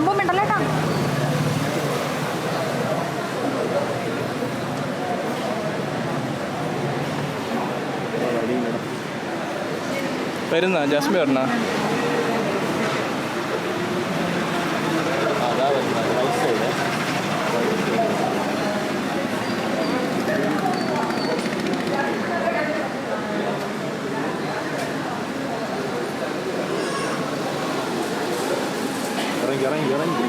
ശമ്പളം ഉണ്ടല്ലോ കേട്ടോ വരുന്ന ജാസ്മി വരണ இறங்கி இறங்கி இறங்கி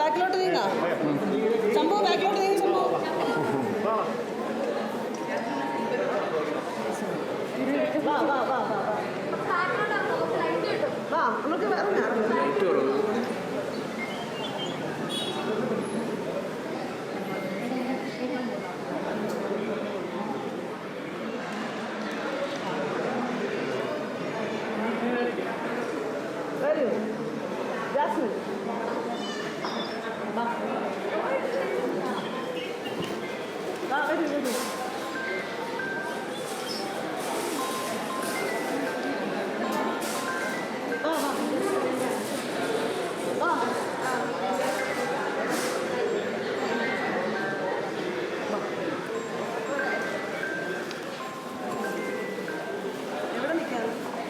బ్యాక్లో ఉంటుంది ఇంకా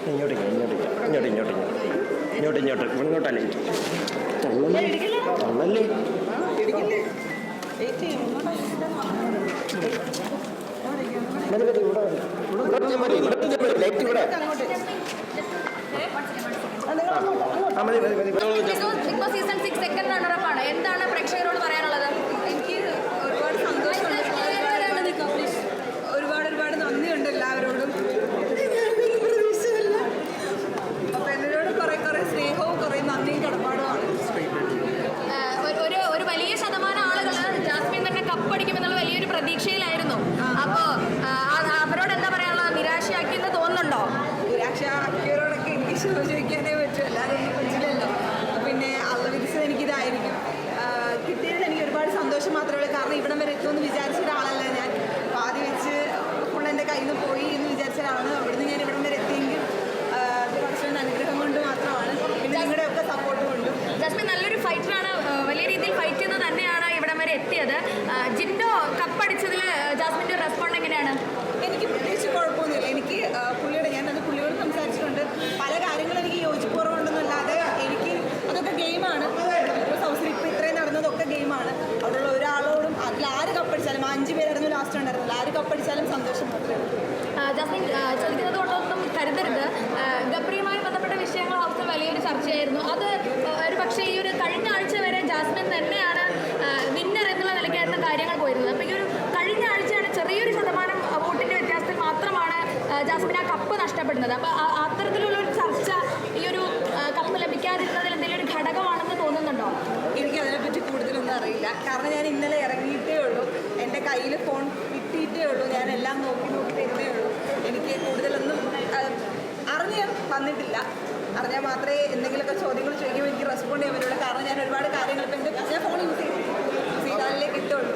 ഇങ്ങോട്ടേക്ക് ഇങ്ങോട്ടേക്ക് ഇങ്ങോട്ട് ഇങ്ങോട്ട് ഇങ്ങോട്ട് ഇങ്ങോട്ട് ഇങ്ങോട്ടല്ലേ തള്ളല്ലേ തള്ളല്ലേ മതി മതി Bigg Boss season six second റണ്ണറപ്പാണ് എന്താണ് പ്രേക്ഷകരോട് പറയാനുള്ളത് എനിക്ക് ഒരുപാട് സന്തോഷമുണ്ട് ഒരുപാട് ഒരുപാട് നന്ദിയുണ്ട് എല്ലാവരോടും അപ്പൊ എന്നോട് കുറെ കുറെ സ്നേഹവും കുറെ നന്ദിയും കടപ്പാടുമാണ് ഒരു- വലിയ ശതമാനം ആളുകൾ ജാസ്മിൻ തന്നെ കപ്പടിക്കുമെന്നുള്ള എത്തിയത്. ജിൻഡോ കപ്പടിച്ചതിൽ ജാസ്മിന്റെ റെസ്പോണ്ട് എങ്ങനെയാണ്? എനിക്ക് പ്രത്യേകിച്ച് കുഴപ്പമൊന്നുമില്ല. എനിക്ക് പുള്ളിയുടെ അത് പുള്ളിയോട് സംസാരിച്ചിട്ടുണ്ട്. പല കാര്യങ്ങളും എനിക്ക് യോജിപ്പുറവുണ്ടെന്നല്ലാതെ എനിക്ക് അതൊക്കെ ഗെയിമാണ്. ഹൗസിൽ ഇപ്പോൾ ഇത്രയും നടന്നതൊക്കെ ഗെയിമാണ്. അവിടെയുള്ള ഒരാളോടും അതിൽ ആര് കപ്പടിച്ചാലും അഞ്ച് പേരായിരുന്നു ലാസ്റ്റ് ഉണ്ടായിരുന്നില്ല ആര് കപ്പടിച്ചാലും സന്തോഷം മാത്രമേ ജാസ്മിൻ ചോദിക്കുന്നത് കൊണ്ടൊന്നും കരുതരുത്. ഗബ്രിയുമായി ബന്ധപ്പെട്ട വിഷയങ്ങൾ ഹൗസിൽ വലിയൊരു ചർച്ചയായിരുന്നു. അത് കാര്യങ്ങൾ പോയിരുന്നത്. അപ്പോൾ ഈ ഒരു കഴിഞ്ഞ ആഴ്ചയാണ് ചെറിയൊരു ശതമാനം വോട്ടിന്റെ വ്യത്യാസത്തിൽ മാത്രമാണ് ജാസ്മിൻ ആ കപ്പ് നഷ്ടപ്പെടുന്നത്. അപ്പോൾ അത്തരത്തിലുള്ള ഒരു ചർച്ച ഈ ഒരു കപ്പ് ലഭിക്കാതിരുന്നതിൽ എന്തെങ്കിലും ഒരു ഘടകമാണെന്ന് തോന്നുന്നുണ്ടോ? എനിക്ക് അതിനെപ്പറ്റി കൂടുതലൊന്നും അറിയില്ല. കാരണം ഞാൻ ഇന്നലെ ഇറങ്ങിയിട്ടേ ഉള്ളൂ. എന്റെ കയ്യിൽ ഫോൺ കിട്ടിയിട്ടേ ഉള്ളൂ. ഞാൻ എല്ലാം നോക്കി നോക്കി ഉള്ളൂ. എനിക്ക് കൂടുതലൊന്നും അറിഞ്ഞ് വന്നിട്ടില്ല. അറിഞ്ഞാൽ മാത്രമേ എന്തെങ്കിലുമൊക്കെ ചോദ്യങ്ങൾ ചോദിക്കുമ്പോൾ എനിക്ക് റെസ്പോണ്ട് ചെയ്യാൻ പറ്റുള്ളൂ. കാരണം ഞാൻ ഒരുപാട് കാര്യങ്ങൾ ഇപ്പം എന്റെ ഞാൻ ഫോൺ യൂസ് ചെയ്യും യൂസ് ചെയ്താലേ കിട്ടുള്ളൂ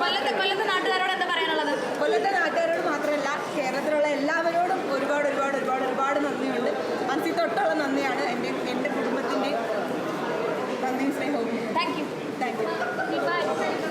കൊല്ലത്തെ കൊല്ലത്തെ നാട്ടുകാരോട് എന്താ പറയാനുള്ളത് കൊല്ലത്തെ നാട്ടുകാരോട് മാത്രമല്ല കേരളത്തിലുള്ള എല്ലാവരോടും ഒരുപാട് ഒരുപാട് ഒരുപാട് ഒരുപാട് നന്ദിയുണ്ട് മനസ്സിൽ തൊട്ടുള്ള നന്ദിയാണ് എന്റെ എന്റെ കുടുംബത്തിന്റെയും നന്ദിയും സ്നേഹവും thank you thank you bye ചേട്ടാ